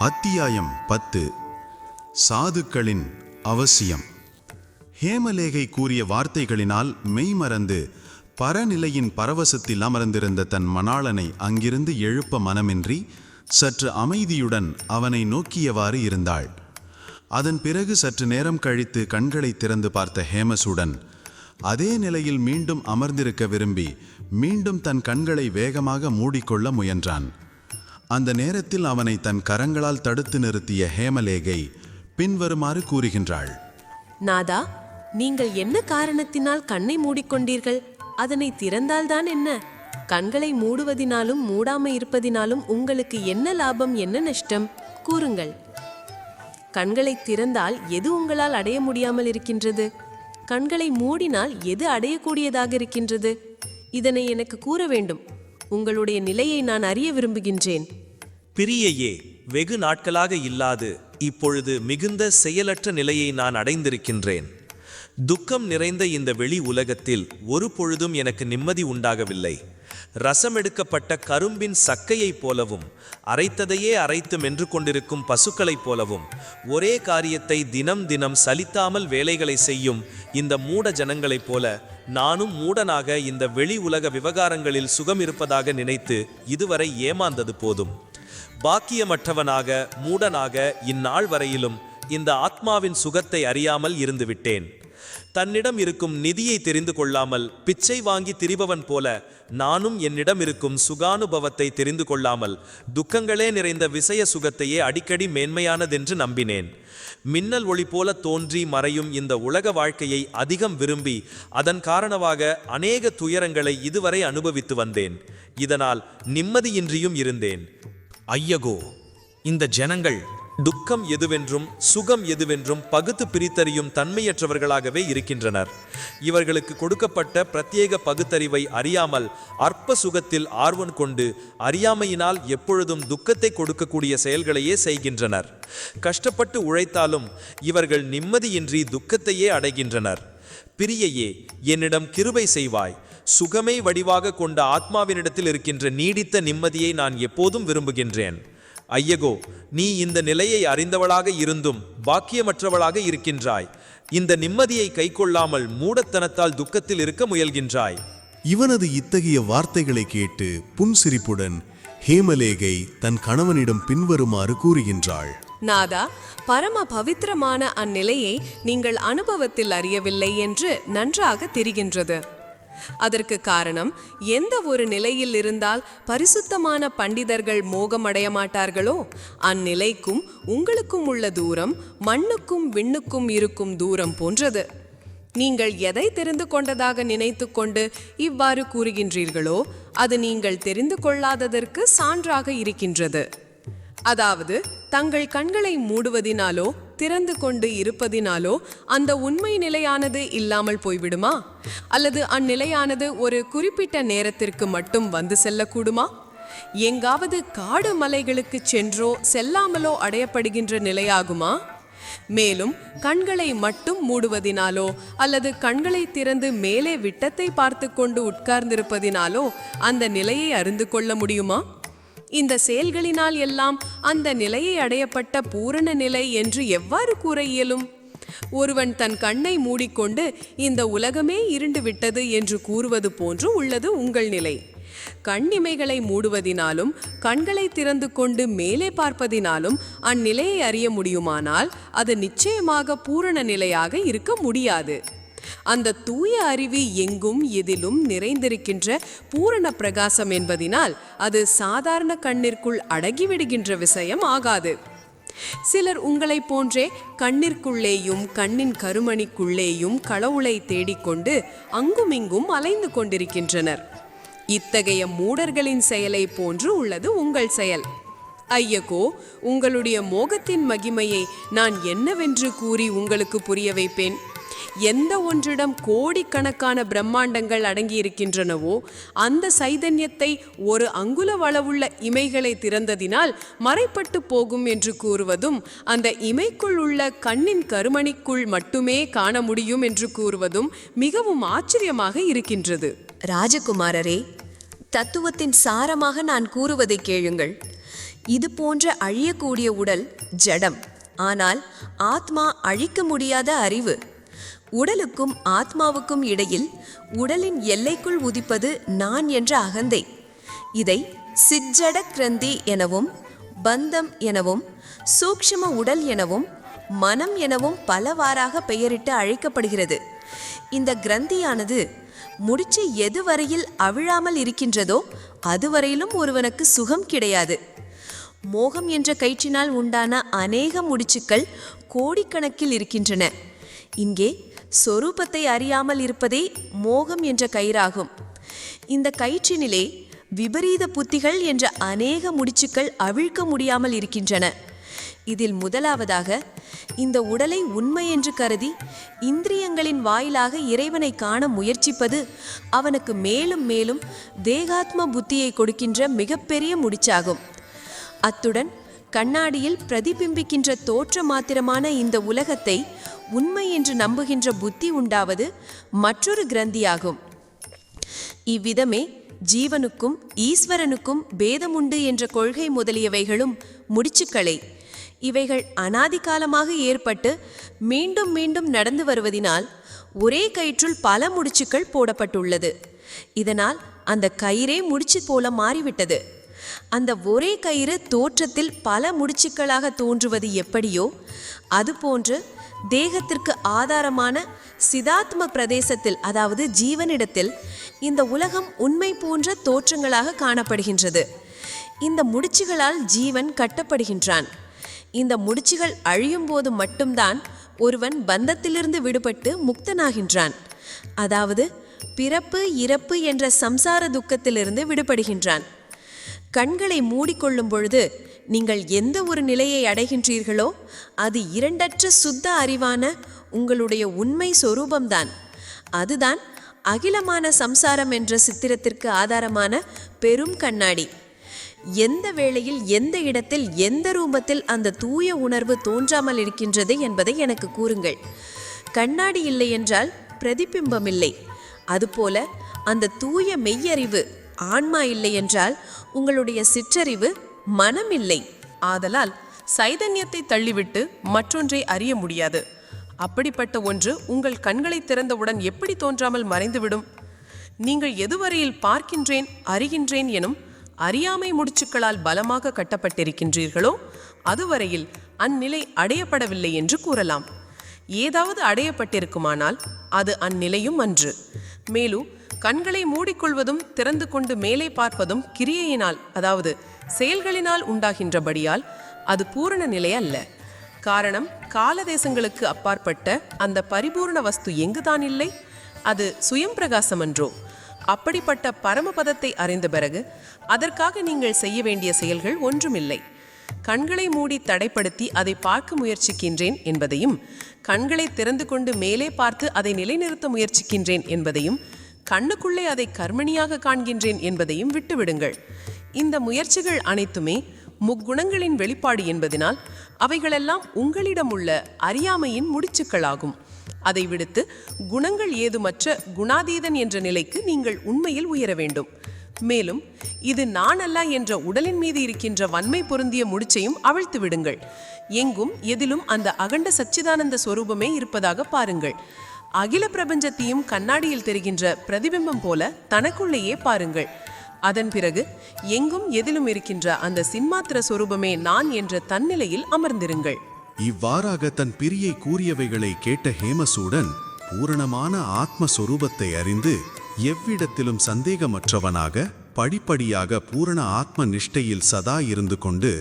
அத்தியாயம் பத்து. சாதுக்களின் அவசியம். ஹேமலேகை கூறிய வார்த்தைகளினால் மெய்மறந்து பரநிலையின் பரவசத்தில் அமர்ந்திருந்த தன் மணாளனை அங்கிருந்து எழுப்ப மனமின்றி சற்று அமைதியுடன் அவனை நோக்கியவாறு இருந்தாள். அதன் பிறகு சற்று நேரம் கழித்து கண்களை திறந்து பார்த்த ஹேமசுடன் அதே நிலையில் மீண்டும் அமர்ந்திருக்க விரும்பி மீண்டும் தன் கண்களை வேகமாக மூடிக்கொள்ள முயன்றான். அந்த நேரத்தில் அவனை தன் கரங்களால் தடுத்து நிறுத்திய ஹேமலேகை பின்வருமாறு கூறுகின்றாள். நாதா நீங்கள் என்ன காரணத்தினால் கண்ணை மூடிக்கொண்டீர்கள்? அதனை திறந்தால்தான் என்ன? கண்களை மூடுவதினாலும் மூடாம இருப்பதினாலும் உங்களுக்கு என்ன லாபம் என்ன நஷ்டம்? கூறுங்கள். கண்களை திறந்தால் எது உங்களால் அடைய முடியாமல் இருக்கின்றது? கண்களை மூடினால் எது அடையக்கூடியதாக இருக்கின்றது? இதனை எனக்கு கூற வேண்டும். உங்களுடைய நிலையை நான் அறிய விரும்புகின்றேன். பிரியையே வெகு நாட்களாக இல்லாது இப்பொழுது மிகுந்த செயலற்ற நிலையை நான் அடைந்திருக்கின்றேன். துக்கம் நிறைந்த இந்த வெளி உலகத்தில் ஒரு பொழுதும் எனக்கு நிம்மதி உண்டாகவில்லை. ரசம் எடுக்கப்பட்ட கரும்பின் சக்கையைப் போலவும் அரைத்ததையே அரைத்து மென்று கொண்டிருக்கும் பசுக்களைப் போலவும் ஒரே காரியத்தை தினம் தினம் சலித்தாமல் வேலைகளை செய்யும் இந்த மூட ஜனங்களைப் போல நானும் மூடனாக இந்த வெளி உலக விவகாரங்களில் சுகம் இருப்பதாக நினைத்து இதுவரை ஏமாந்தது போதும். பாக்கியமற்றவனாக மூடனாக இந்நாள் வரையிலும் இந்த ஆத்மாவின் சுகத்தை அறியாமல் இருந்துவிட்டேன். தன்னிடம் இருக்கும் நிதியை தெரிந்து கொள்ளாமல் பிச்சை வாங்கி திரிபவன் போல நானும் என்னிடம் இருக்கும் சுகானுபவத்தை தெரிந்து கொள்ளாமல் துக்கங்களே நிறைந்த விசய சுகத்தையே அடிக்கடி மேன்மையானதென்று நம்பினேன். மின்னல் ஒளி போல தோன்றி மறையும் இந்த உலக வாழ்க்கையை அதிகம் விரும்பி அதன் காரணமாக அநேக துயரங்களை இதுவரை அனுபவித்து வந்தேன். இதனால் நிம்மதியின்றியும் இருந்தேன். ஐயகோ இந்த ஜனங்கள் துக்கம் எதுவென்றும் சுகம் எதுவென்றும் பகுத்து பிரித்தறியும் தன்மையற்றவர்களாகவே இருக்கின்றனர். இவர்களுக்கு கொடுக்கப்பட்ட பிரத்யேக பகுத்தறிவை அறியாமல் அற்ப சுகத்தில் ஆர்வம் கொண்டு அறியாமையினால் எப்பொழுதும் துக்கத்தை கொடுக்கக்கூடிய செயல்களையே செய்கின்றனர். கஷ்டப்பட்டு உழைத்தாலும் இவர்கள் நிம்மதியின்றி துக்கத்தையே அடைகின்றனர். பிரியையே என்னிடம் கிருபை செய்வாய். சுகமே வடிவாக கொண்ட ஆத்மாவினிடத்தில் இருக்கின்ற நீடித்த நிம்மதியை நான் எப்போதும் விரும்புகின்றேன். ஐயகோ நீ இந்த நிலையை அறிந்தவளாக இருந்தும் பாக்கியமற்றவளாக இருக்கின்றாய். இந்த நிம்மதியை கைக்கொள்ளாமல் மூடத்தனத்தால் துக்கத்தில் இருக்க முயல்கின்றாய். இவனது இத்தகைய வார்த்தைகளை கேட்டு புன்சிரிப்புடன் ஹேமலேகை தன் கணவனிடம் பின்வருமாறு கூறுகின்றாள். நாதா பரம பவித்திரமான அந்நிலையை நீங்கள் அனுபவத்தில் அறியவில்லை என்று நன்றாக தெரிகின்றது. அதற்கு காரணம் எந்த ஒரு நிலையில் இருந்தால் பரிசுத்தமான பண்டிதர்கள் மோகமடைய மாட்டார்களோ? அந்நிலைக்கும் உங்களுக்கும் உள்ள தூரம் மண்ணுக்கும் விண்ணுக்கும் இருக்கும் தூரம் போன்றது. நீங்கள் எதை தெரிந்து கொண்டதாக நினைத்து கொண்டு இவ்வாறு கூறுகின்றீர்களோ அது நீங்கள் தெரிந்து கொள்ளாததற்கு சான்றாக இருக்கின்றது. அதாவது தங்கள் கண்களை மூடுவதினாலோ திறந்து கொண்டு இருப்பதினாலோ அந்த உண்மை நிலையானது இல்லாமல் போய்விடுமா? அல்லது அந்நிலையானது ஒரு குறிப்பிட்ட நேரத்திற்கு மட்டும் வந்து செல்லக்கூடுமா? எங்காவது காடு மலைகளுக்கு சென்றோ செல்லாமலோ அடையப்படுகின்ற நிலையாகுமா? மேலும் கண்களை மட்டும் மூடுவதினாலோ அல்லது கண்களை திறந்து மேலே விட்டத்தை பார்த்து கொண்டு உட்கார்ந்திருப்பதினாலோ அந்த நிலையை அறிந்து கொள்ள முடியுமா? இந்த செயல்களினால் எல்லாம் அந்த நிலையை அடையப்பட்ட பூரண நிலை என்று எவ்வாறு கூற இயலும்? ஒருவன் தன் கண்ணை மூடிக்கொண்டு இந்த உலகமே இருண்டு விட்டது என்று கூறுவது போன்று உள்ளது உங்கள் நிலை. கண்ணிமைகளை மூடுவதினாலும் கண்களை திறந்து கொண்டு மேலே பார்ப்பதினாலும் அந்நிலையை அறிய முடியுமானால் அது நிச்சயமாக பூரண நிலையாக இருக்க முடியாது. அந்த தூய அறிவு எங்கும் எதிலும் நிறைந்திருக்கின்ற பூரண பிரகாசம் என்பதினால் அது சாதாரண கண்ணிற்குள் அடங்கிவிடுகின்ற விஷயம் ஆகாது. சிலர் உங்களைப் போன்றே கண்ணிற்குள்ளேயும் கண்ணின் கருமணிக்குள்ளேயும் களவுளை தேடிக்கொண்டு அங்குமிங்கும் அலைந்து கொண்டிருக்கின்றனர். இத்தகைய மூடர்களின் செயலை போன்று உள்ளது உங்கள் செயல். ஐயகோ உங்களுடைய மோகத்தின் மகிமையை நான் என்னவென்று கூறி உங்களுக்கு புரிய வைப்பேன்? எந்த ஒன்றிடம் கோடிக்கணக்கான பிரம்மாண்டங்கள் அடங்கியிருக்கின்றனவோ அந்த சைதன்யத்தை ஒரு அங்குல அளவுள்ள இமைகளை திறந்ததினால் மறைப்பட்டு போகும் என்று கூறுவதும் அந்த இமைக்குள் உள்ள கண்ணின் கருமணிக்குள் மட்டுமே காண முடியும் என்று கூறுவதும் மிகவும் ஆச்சரியமாக இருக்கின்றது. ராஜகுமாரரே தத்துவத்தின் சாரமாக நான் கூறுவதை கேளுங்கள். இது போன்ற அழியக்கூடிய உடல் ஜடம் ஆனால் ஆத்மா அழிக்க முடியாத அறிவு. உடலுக்கும் ஆத்மாவுக்கும் இடையில் உடலின் எல்லைக்குள் உதிப்பது நான் என்ற அகந்தை. இதை சிஜ்ஜட கிரந்தி எனவும் பந்தம் எனவும் சூக்ஷ்ம உடல் எனவும் மனம் எனவும் பலவாறாக பெயரிட்டு அழைக்கப்படுகிறது. இந்த கிரந்தியானது முடிச்சு எதுவரையில் அவிழாமல் இருக்கின்றதோ அதுவரையிலும் ஒருவனுக்கு சுகம் கிடையாது. மோகம் என்ற கயிற்றினால் உண்டான அநேக முடிச்சுக்கள் கோடிக்கணக்கில் இருக்கின்றன. இங்கே சொரூபத்தை அறியாமல் இருப்பதே மோகம் என்ற கயிறாகும். இந்த கயிற்றினிலே விபரீத புத்திகள் என்ற அநேக முடிச்சுக்கள் அவிழ்க்க முடியாமல் இருக்கின்றன. இதில் முதலாவதாக இந்த உடலை உண்மை என்று கருதி இந்திரியங்களின் வாயிலாக இறைவனை காண முயற்சிப்பது அவனுக்கு மேலும் மேலும் தேகாத்ம புத்தியை கொடுக்கின்ற மிகப்பெரிய முடிச்சாகும். அத்துடன் கண்ணாடியில் பிரதிபிம்பிக்கின்ற தோற்ற மாத்திரமான இந்த உலகத்தை உண்மை என்று நம்புகின்ற புத்தி உண்டாவது மற்றொரு கிரந்தியாகும். இவ்விதமே ஜீவனுக்கும் ஈஸ்வரனுக்கும் பேதமுண்டு என்ற கொள்கை முதலியவைகளும் முடிச்சுக்களை. இவைகள் அனாதிகாலமாக ஏற்பட்டு மீண்டும் மீண்டும் நடந்து வருவதினால் ஒரே கயிற்றுள் பல முடிச்சுக்கள் போடப்பட்டுள்ளது. இதனால் அந்த கயிறே முடிச்சு போல மாறிவிட்டது. அந்த ஒரே கயிறு தோற்றத்தில் பல முடிச்சுக்களாக தோன்றுவது எப்படியோ அதுபோன்று தேகத்திற்கு ஆதாரமான சிதாத்ம பிரதேசத்தில் அதாவது ஜீவனிடத்தில் இந்த உலகம் உண்மை போன்ற தோற்றங்களாக காணப்படுகின்றது. இந்த முடிச்சுகளால் ஜீவன் கட்டப்படுகின்றான். இந்த முடிச்சுகள் அழியும் போது மட்டும்தான் ஒருவன் பந்தத்திலிருந்து விடுபட்டு முக்தனாகின்றான். அதாவது பிறப்பு இறப்பு என்ற சம்சார துக்கத்திலிருந்து விடுபடுகின்றான். கண்களை மூடிக்கொள்ளும் பொழுது நீங்கள் எந்த ஒரு நிலையை அடைகின்றீர்களோ அது இரண்டற்ற சுத்த அறிவான உங்களுடைய உண்மை சொரூபம்தான். அதுதான் அகிலமான சம்சாரம் என்ற சித்திரத்திற்கு ஆதாரமான பெரும் கண்ணாடி. எந்த வேளையில் எந்த இடத்தில் எந்த ரூபத்தில் அந்த தூய உணர்வு தோன்றாமல் இருக்கின்றது என்பதை எனக்கு கூறுங்கள். கண்ணாடி இல்லை என்றால் பிரதிபிம்பம் இல்லை அதுபோல அந்த தூய மெய்யறிவு ஆன்மா இல்லை என்றால் உங்களுடைய சிற்றறிவு மனம் இல்லை ஆதலால் சைதன்யத்தை தள்ளிவிட்டு மற்றொன்றை அறிய முடியாது. அப்படிப்பட்ட ஒன்று உங்கள் கண்களை திறந்தவுடன் எப்படி தோன்றாமல் மறைந்துவிடும்? நீங்கள் எதுவரையில் பார்க்கின்றேன் அறிகின்றேன் எனும் அறியாமை முடிச்சுக்களால் பலமாக கட்டப்பட்டிருக்கின்றீர்களோ அதுவரையில் அந்நிலை அடையப்படவில்லை என்று கூறலாம். ஏதாவது அடையப்பட்டிருக்குமானால் அது அந்நிலையும் அன்று. மேலும் கண்களை மூடிக்கொள்வதும் திறந்து கொண்டு மேலே பார்ப்பதும் கிரியையினால் அதாவது செயல்களினால் உண்டாகின்றபடியால் அது பூரண நிலை அல்ல. காரணம் காலதேசங்களுக்கு அப்பாற்பட்ட அந்த பரிபூர்ண வஸ்து எங்குதான் இல்லை? அது சுயம் பிரகாசமன்றோ அப்படிப்பட்ட பரமபதத்தை அறிந்த பிறகு அதற்காக நீங்கள் செய்ய வேண்டிய செயல்கள் ஒன்றுமில்லை. கண்களை மூடி தடைப்படுத்தி அதை பார்க்க முயற்சிக்கின்றேன் என்பதையும் கண்களை திறந்து கொண்டு மேலே பார்த்து அதை நிலைநிறுத்த முயற்சிக்கின்றேன் என்பதையும் கண்ணுக்குள்ளே அதை கர்மணியாக காண்கின்றேன் என்பதையும் விட்டுவிடுங்கள். இந்த முயற்சிகள் அனைத்துமே முக்குணங்களின் வெளிப்பாடு என்பதனால் அவைகளெல்லாம் உங்களிடம் உள்ள அறியாமையின் முடிச்சுக்களாகும். அதை விடுத்து குணங்கள் ஏதுமற்ற குணாதீதன் என்ற நிலைக்கு நீங்கள் உண்மையில் உயர வேண்டும். மேலும் இது நான் அல்ல என்ற உடலின் மீது இருக்கின்ற வன்மை பொருந்திய முடிச்சையும் அவிழ்த்து விடுங்கள். எங்கும் எதிலும் அந்த அகண்ட சச்சிதானந்த சொரூபமே இருப்பதாக பாருங்கள். அகில பிரபஞ்சத்தையும் கண்ணாடியில் தெரிகின்ற பிரதிபிம்பம் போல தனக்குள்ளேயே பாருங்கள். அதன் பிறகு எங்கும் எதிலும் இருக்கின்ற அந்த சின்மாத்திர சொரூபமே நான் என்ற தன்னிலையில் அமர்ந்திருங்கள். இவ்வாறாக தன் பிரியை கூறியவைகளை கேட்ட ஹேமசூடன் பூரணமான ஆத்மஸ்வரூபத்தை அறிந்து எவ்விடத்திலும் சந்தேகமற்றவனாக படிப்படியாக பூரண ஆத்ம நிஷ்டையில் சதா இருந்து கொண்டு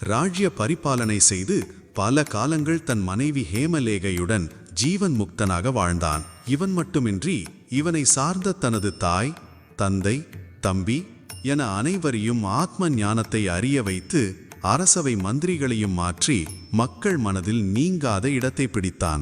ராஜ்ய பரிபாலனை செய்து பல காலங்கள் தன் மனைவி ஹேமலேகையுடன் ஜீவன் முக்தனாக வாழ்ந்தான். இவன் மட்டுமின்றி இவனை சார்ந்த தனது தாய் தந்தை தம்பி என அனைவரையும் ஆத்ம ஞானத்தை அறிய வைத்து அரசவை மந்திரிகளையும் மாற்றி மக்கள் மனதில் நீங்காத இடத்தை பிடித்தான்.